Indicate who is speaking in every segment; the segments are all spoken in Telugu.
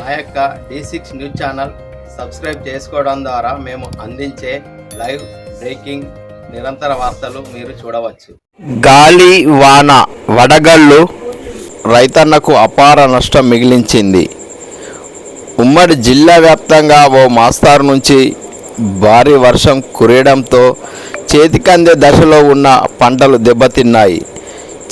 Speaker 1: మా యొక్క D six news channel subscribe చేసుకోవడం ద్వారా మేము అందించే లైవ్ బ్రేకింగ్ నిరంతర వార్తలు మీరు చూడవచ్చు.
Speaker 2: గాలి వాన వడగళ్ళు రైతన్నకు అపార నష్టం మిగిలించింది. ఉమ్మడి జిల్లా వ్యాప్తంగా ఓ మాస్తారు నుంచి భారీ వర్షం కురియడంతో చేతికందే దశలో ఉన్న పంటలు దెబ్బతిన్నాయి.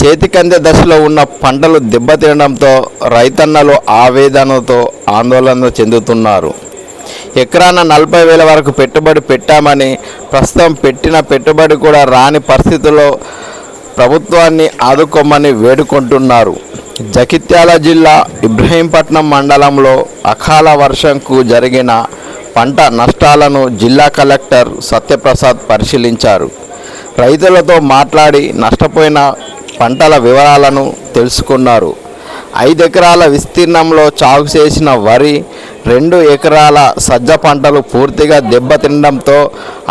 Speaker 2: చేతికందే దశలో ఉన్న పంటలు దెబ్బతినడంతో రైతన్నలు ఆవేదనతో ఆందోళన చెందుతున్నారు. ఎకరాన నలభై వేల వరకు పెట్టుబడి పెట్టామని ప్రస్తుతం పెట్టిన పెట్టుబడి కూడా రాని పరిస్థితుల్లో ప్రభుత్వాన్ని ఆదుకోమని వేడుకుంటున్నారు. జగిత్యాల జిల్లా ఇబ్రహీంపట్నం మండలంలో అకాల వర్షంకు జరిగిన పంట నష్టాలను జిల్లా కలెక్టర్ సత్యప్రసాద్ పరిశీలించారు. రైతులతో మాట్లాడి నష్టపోయిన పంటల వివరాలను తెలుసుకున్నారు. ఐదు ఎకరాల విస్తీర్ణంలో సాగు చేసిన వరి రెండు ఎకరాల సజ్జ పంటలు పూర్తిగా దెబ్బతినడంతో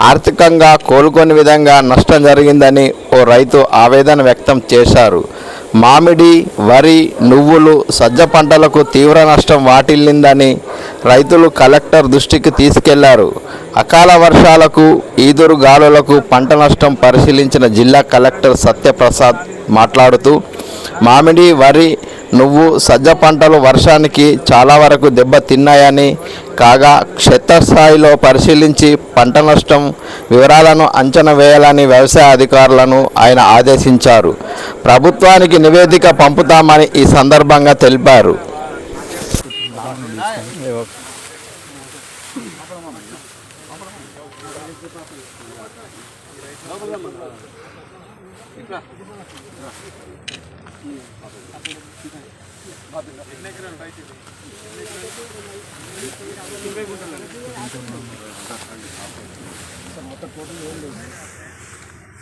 Speaker 2: ఆర్థికంగా కోలుకొని విధంగా నష్టం జరిగిందని ఓ రైతు ఆవేదన వ్యక్తం చేశారు. మామిడి వరి నువ్వులు సజ్జ పంటలకు తీవ్ర నష్టం వాటిల్లిందని రైతులు కలెక్టర్ దృష్టికి తీసుకెళ్ళారు. అకాల వర్షాలకు ఈదురు గాలులకు పంట నష్టం పరిశీలించిన జిల్లా కలెక్టర్ సత్యప్రసాద్ మాట్లాడుతూ మామిడి వరి నువ్వు సజ్జ పంటలు వర్షానికి చాలా వరకు దెబ్బతిన్నాయని కాగా క్షేత్రస్థాయిలో పరిశీలించి పంట నష్టం వివరాలను అంచనా వేయాలని వ్యవసాయ అధికారులను ఆయన ఆదేశించారు. ప్రభుత్వానికి నివేదిక పంపుతామని ఈ సందర్భంగా తెలిపారు.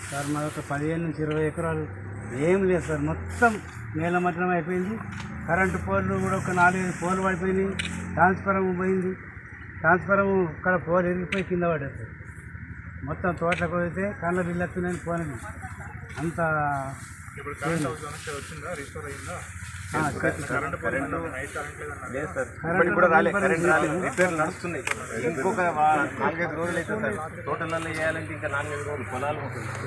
Speaker 3: సార్ మాది ఒక పదిహేను నుంచి ఇరవై ఎకరాలు. ఏం లేదు సార్ మొత్తం నేల అయిపోయింది. కరెంటు పోల్లు కూడా ఒక నాలుగైదు పోలు పడిపోయినాయి. ట్రాన్స్ఫరం పోయింది. ట్రాన్స్ఫరం ఇక్కడ పోలు ఎరిగిపోయి కింద పడ్డది సార్. మొత్తం తోటలకు పోతే కళ్ళ బిల్లెత్తున్నాయని పోలేదు అంత ఆ, చెట్టు సార్. కరెంటు
Speaker 4: కూడా రాలే
Speaker 3: కరెంటు
Speaker 4: కరెంట్ రాలే.
Speaker 3: రాలేదు.
Speaker 4: రిపేర్లు నడుస్తున్నాయి. ఇంకొక వా- నాలుగైదు రోజులు అయితే సార్. తోటలలో వేయాలంటే ఇంకా నాలుగైదు రోజులు పొలాలు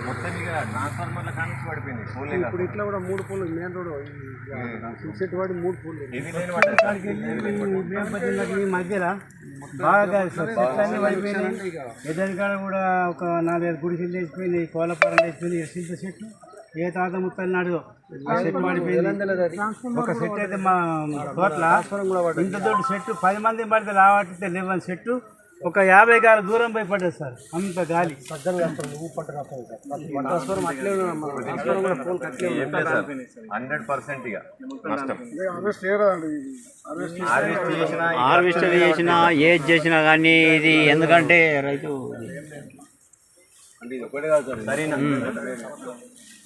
Speaker 4: మొత్తం ఇక ట్రాన్స్ఫార్మర్ల కానించి పడిపోయింది. పోలే
Speaker 3: ఇప్పుడు ఇట్లా కూడా మూడు పూలు మెయిన్ రోడ్ సిక్సెట్ వాడి మూడు పూలు.
Speaker 4: ఇది లేని వాటి
Speaker 3: అక్కడికి వెళ్ళి ఇబ్రహీంపట్నంకి ఈ మధ్యలో బాగా పడిపోయినాయి. ఎదరికాడ కూడా ఒక నాలుగైదు గుడిసెలు లేచిపోయినాయి కోలపారం లేచిపోయినాయి సింత చెట్లు. ఏ తాత ముత్తలు నాడు చెట్టు పడిపోయింది ఒక చెట్టు అయితే మా తోటల ఇంత దొడ్డు చెట్టు పది మంది పడితే రావట్టే లేవని చెట్టు ఒక యాభై గాలి దూరం పోయి పడ్డది సార్. అంత గాలి.
Speaker 4: సార్. హండ్రెడ్ పర్సెంట్
Speaker 5: హార్వెస్టర్ చేసినా ఏది చేసినా కానీ ఇది ఎందుకంటే రైతు
Speaker 4: సరేనా?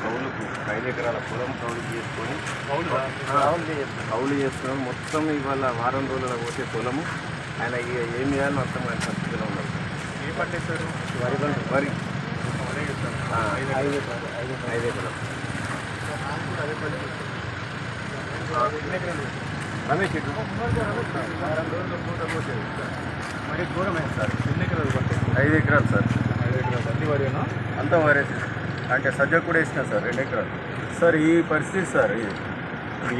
Speaker 4: కౌలుకు ఐదు ఎకరాల పొలం కౌలు చేసుకొని కౌలు చేసుకొని మొత్తం ఇవాళ వారం రోజుల పోతే పొలము. ఆయన ఇక ఏం చేయాలని అర్థం కాని పరిస్థితిలో ఉన్నారు ఏ పంట వరి పంట వరి. ఐదు రమేష్ మరి ఘోరమైంది సార్. ఎన్ని ఎకరాలు పట్టాయి ఐదు ఎకరాలు సార్. ఐదు ఎకరాలు. అన్ని వరేనా? అంతా వరే అంటే సజ్జ కూడా వేసిన సార్ రెండు ఎకరాలు. సార్ ఈ పరిస్థితి సార్ ఇది.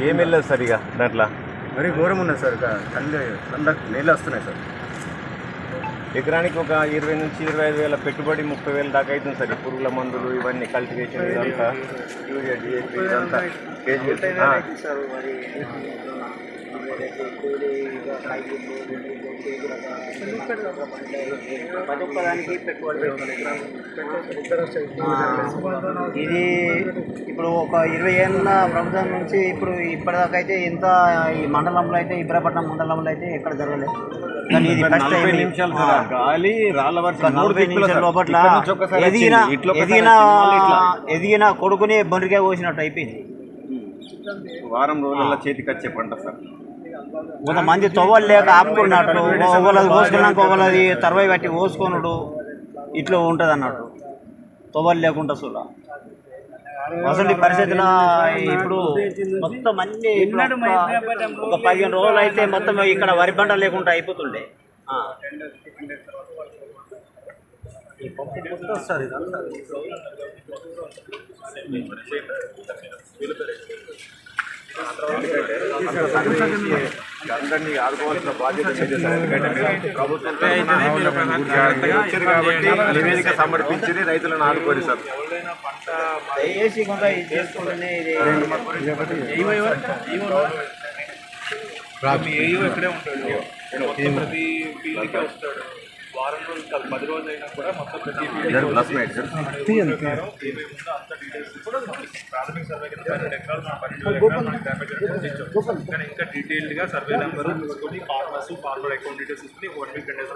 Speaker 4: ఏమి వెళ్ళదు సార్ ఇక దాంట్లో? మరీ ఘోరం ఉన్నది సార్ ఇక. కళ్ళు కంద నీళ్ళు వస్తున్నాయి సార్. ఎకరానికి ఒక ఇరవై నుంచి ఇరవై ఐదు వేల పెట్టుబడి ముప్పై వేల దాకా అవుతుంది సార్. ఈ పురుగుల మందులు ఇవన్నీ కల్టివేషన్ ఇదంతా యూరియా డిఏపి ఇదంతా కేజీ
Speaker 5: ఇది ఇప్పుడు ఒక ఇరవై ఏళ్ళ ప్రభుత్వం నుంచి ఇప్పుడు ఇప్పటిదాకా అయితే ఎంత ఈ మండలంలో అయితే ఇబ్రాపట్నం మండలంలో అయితే ఎక్కడ జరగలేదు. కానీ ఇది ఫస్ట్ టైం
Speaker 4: నిమిషాలు సార్. గాలి రాళ్ళ వర్షం
Speaker 5: ఒక నలభై నిమిషాల లోపల ఎదిగిన ఎదిగిన ఎదిగిన కొడుకుని బొండ్రికాయ కోసినట్టు అయిపోయింది.
Speaker 4: వారం రోజుల్లో చేతికి వచ్చే పంట సార్.
Speaker 5: కొంతమంది తవ్వలు లేక ఆపుకున్నట్టు ఒకళ్ళది కోసుకున్నాక ఒకళ్ళది తర్వాయి బట్టి కోసుకొనుడు ఇట్లా ఉంటుంది అన్నట్టు తవ్వలు లేకుండా చూడ అసలు పరిస్థితుల ఇప్పుడు మొత్తం అన్ని ఒక- ఒక పదిహేను రోజులు అయితే మొత్తం ఇక్కడ వరి పంట లేకుండా అయిపోతుండే. ఆ.
Speaker 4: అందరినీ ఆదుకోవాల్సిన బాధ్యత ప్రభుత్వం కాబట్టి నివేదిక సమర్పించి రైతులను ఆదుకోరు సార్.
Speaker 5: దయచేసి కొంత ఇది చేసుకుంటేనే ఇది
Speaker 6: మీ ఏయో ఇక్కడే ఉంటాడు. ప్రతి ఫీల్డ్కి వస్తాడు. వారం రోజులు కాదు పది రోజులు అయినా కూడా మొత్తం ప్రతి ప్రాథమిక సర్వే కింద పన్నెండు ఎకరాలు మన పన్నెండు. కానీ ఇంకా డీటెయిల్డ్గా సర్వే నెంబర్ తీసుకొని ఫార్మర్స్ ఫార్మర్ అకౌంట్ డీటెయిల్స్ తీసుకొని వన్ వీక్ టెన్ డేస్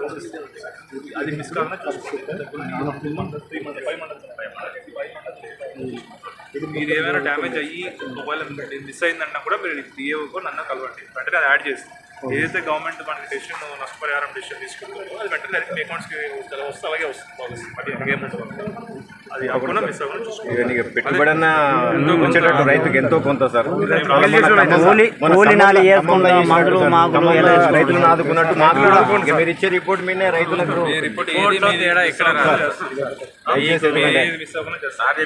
Speaker 6: అది మిస్ కాకుండా చూసుకోండి. Three months three months five ఇప్పుడు మీరు ఏమైనా డ్యామేజ్ అయ్యి ఒకవేళ మిస్ అయిందన్నా కూడా మీరు డిఏఓకో నన్ను కలవండి. వెంటనే అది యాడ్ చేసి ఏదైతే గవర్నమెంట్ మనకి డెసిషన్ నష్టపరిహారం డెసిషన్ తీసుకుంటుందో అది వెంటనే డైరెక్ట్ మీ అకౌంట్స్కి వస్తే అలాగే వస్తుంది పాలసీ అది అవ్వకుండా మిస్ అవ్వకుండా
Speaker 4: వచ్చేటట్టు రైతుకి ఎంతో కొంత సార్? రైతులను ఆదుకున్నట్టు మాకు కూడా మీరు ఇచ్చే రిపోర్ట్ రైతులకు
Speaker 6: ఎక్కడ. సార్
Speaker 3: సార్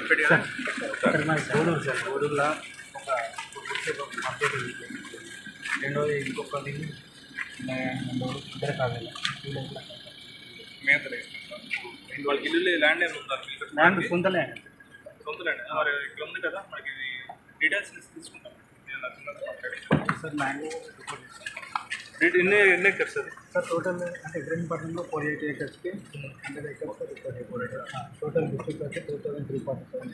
Speaker 3: గూడూరులో ఒక రెండోది ఇంకొకటి ఇద్దరు కావాలి
Speaker 6: మేతలే వాళ్ళకి ఇల్లు ల్యాండ్ ఏమి ఉన్నారు
Speaker 3: ల్యాండ్ సొంతలే
Speaker 6: సొంత ల్యాండ్ మరి ఇక్కడ ఉంది కదా మనకి ఇది డీటెయిల్స్ తీసుకుంటాం నేను నచ్చిన మాట్లాడి
Speaker 3: సార్ ల్యాండ్
Speaker 6: డీటెయిల్ ఎన్ని ఎన్ని ఎకర్స్ అది
Speaker 3: సార్ టోటల్ అంటే ఇబ్రహీంపట్నంలో four eighty ఏకర్స్కి hundred acres record four acres total district అయితే two thousand three
Speaker 6: forty seven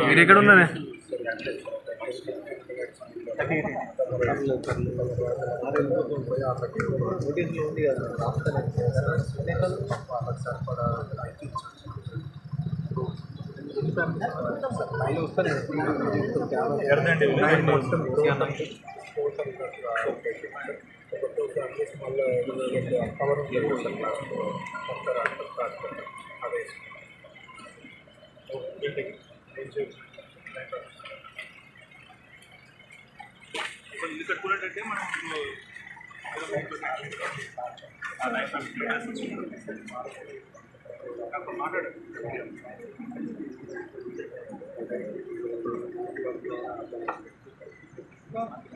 Speaker 6: మీరు ఎక్కడ ఉన్నానే? ఎడదండి तो फ्यामिलीस मतलब कवर हो सकता है अंतर అదే బిల్డింగ్ ఇల్లు కట్టుకున్నట్టయితే మనం మాట్లాడు Thank you.